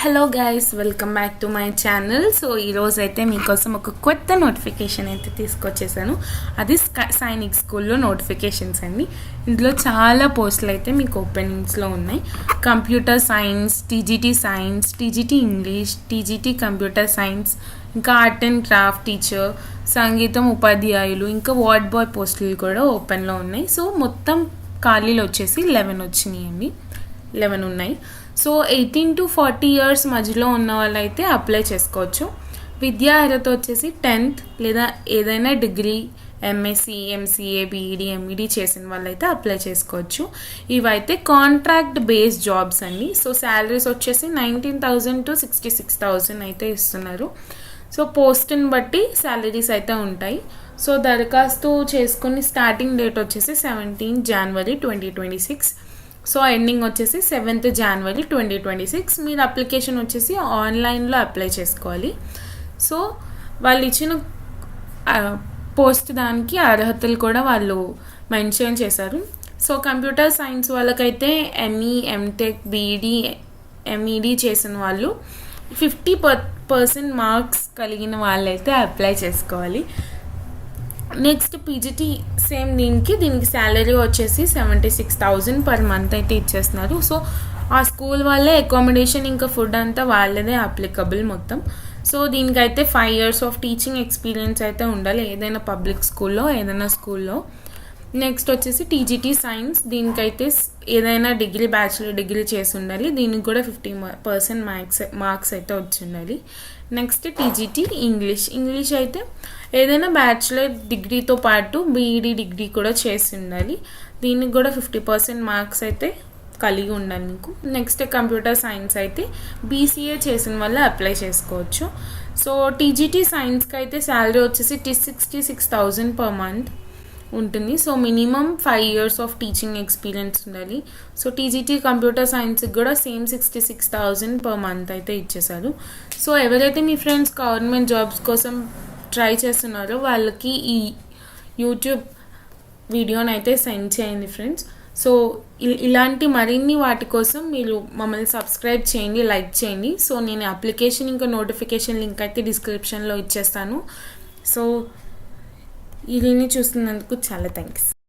Hello guys welcome back to my channel so ఈరోజు అయితే మీకోసం ఒక కొత్త నోటిఫికేషన్ అయితే తీసుకొచ్చేసాను. అది సైనిక్ స్కూల్లో నోటిఫికేషన్స్ అండి. ఇందులో చాలా పోస్టులు అయితే మీకు ఓపెనింగ్స్లో ఉన్నాయి. Computer science TGT science TGT English TGT computer science ఇంకా ఆర్ట్ అండ్ క్రాఫ్ట్ టీచర్ సంగీతం ఉపాధ్యాయులు ఇంకా వార్డ్ బాయ్ పోస్టులు కూడా ఓపెన్లో ఉన్నాయి. సో మొత్తం ఖాళీలు వచ్చేసి లెవెన్ వచ్చినాయండి. లెవెన్ ఉన్నాయి. So eighteen to forty years మధ్యలో ఉన్న వాళ్ళైతే అప్లై చేసుకోవచ్చు. విద్యా అర్హత వచ్చేసి టెన్త్ లేదా ఏదైనా degree MSc MCA BEd MEd చేసిన వాళ్ళైతే అప్లై చేసుకోవచ్చు. ఇవైతే కాంట్రాక్ట్ బేస్డ్ జాబ్స్ అండి. సో శాలరీస్ వచ్చేసి nineteen thousand to sixty six thousand అయితే ఇస్తున్నారు. సో పోస్ట్ని బట్టి శాలరీస్ అయితే ఉంటాయి. సో దరఖాస్తు చేసుకుని స్టార్టింగ్ డేట్ వచ్చేసి seventeen January twenty twenty six. So ending వచ్చేసి seventh January twenty twenty six మీరు అప్లికేషన్ వచ్చేసి ఆన్లైన్లో అప్లై చేసుకోవాలి. సో వాళ్ళు ఇచ్చిన పోస్ట్ దానికి అర్హతలు కూడా వాళ్ళు మెన్షన్ చేశారు. సో కంప్యూటర్ సైన్స్ వాళ్ళకైతే ఎంఈ ఎంటెక్ బీఈడి ఎంఈడి చేసిన వాళ్ళు ఫిఫ్టీ పర్ పర్సెంట్ మార్క్స్ కలిగిన వాళ్ళైతే అప్లై చేసుకోవాలి. నెక్స్ట్ పీజీటీ సేమ్ దీనికి దీనికి శాలరీ వచ్చేసి seventy six thousand per month అయితే ఇచ్చేస్తున్నారు. సో ఆ స్కూల్ వాళ్ళే అకామిడేషన్ ఇంకా ఫుడ్ అంతా వాళ్ళదే అప్లికబుల్ మొత్తం. సో దీనికైతే five years of teaching experience అయితే ఉండాలి. ఏదైనా పబ్లిక్ స్కూల్లో ఏదైనా స్కూల్లో నెక్స్ట్ వచ్చేసి టీజీటీ సైన్స్. దీనికైతే ఏదైనా డిగ్రీ బ్యాచులర్ డిగ్రీ చేసి ఉండాలి. దీనికి కూడా ఫిఫ్టీ పర్సెంట్ మార్క్స్ మార్క్స్ అయితే వచ్చి ఉండాలి. Next TGT English. ఇంగ్లీష్ అయితే ఏదైనా బ్యాచులర్ డిగ్రీతో పాటు బీఈడి డిగ్రీ కూడా చేసి ఉండాలి. దీనికి కూడా ఫిఫ్టీ పర్సెంట్ మార్క్స్ అయితే కలిగి ఉండాలి మీకు. నెక్స్ట్ కంప్యూటర్ సైన్స్ అయితే బీసీఏ చేసిన వల్ల అప్లై చేసుకోవచ్చు. సో టీజీటీ సైన్స్కి అయితే శాలరీ వచ్చేసి tea sixty six thousand per month. ఉంటుంది. So minimum five years of teaching experience ఉండాలి. సో టీజీటీ కంప్యూటర్ సైన్స్కి కూడా same sixty six thousand per month అయితే ఇచ్చేసారు సో ఎవరైతే మీ ఫ్రెండ్స్ గవర్నమెంట్ జాబ్స్ కోసం ట్రై చేస్తున్నారో వాళ్ళకి ఈ యూట్యూబ్ వీడియోని అయితే సెండ్ చేయండి ఫ్రెండ్స్ సో ఇలాంటి మరిన్ని వాటి కోసం మీరు మమ్మల్ని సబ్స్క్రైబ్ చేయండి లైక్ చేయండి. సో నేను అప్లికేషన్ ఇంకా నోటిఫికేషన్ లింక్ అయితే డిస్క్రిప్షన్లో ఇచ్చేస్తాను. సో ఇది చూస్తున్నందుకు చాలా థ్యాంక్స్.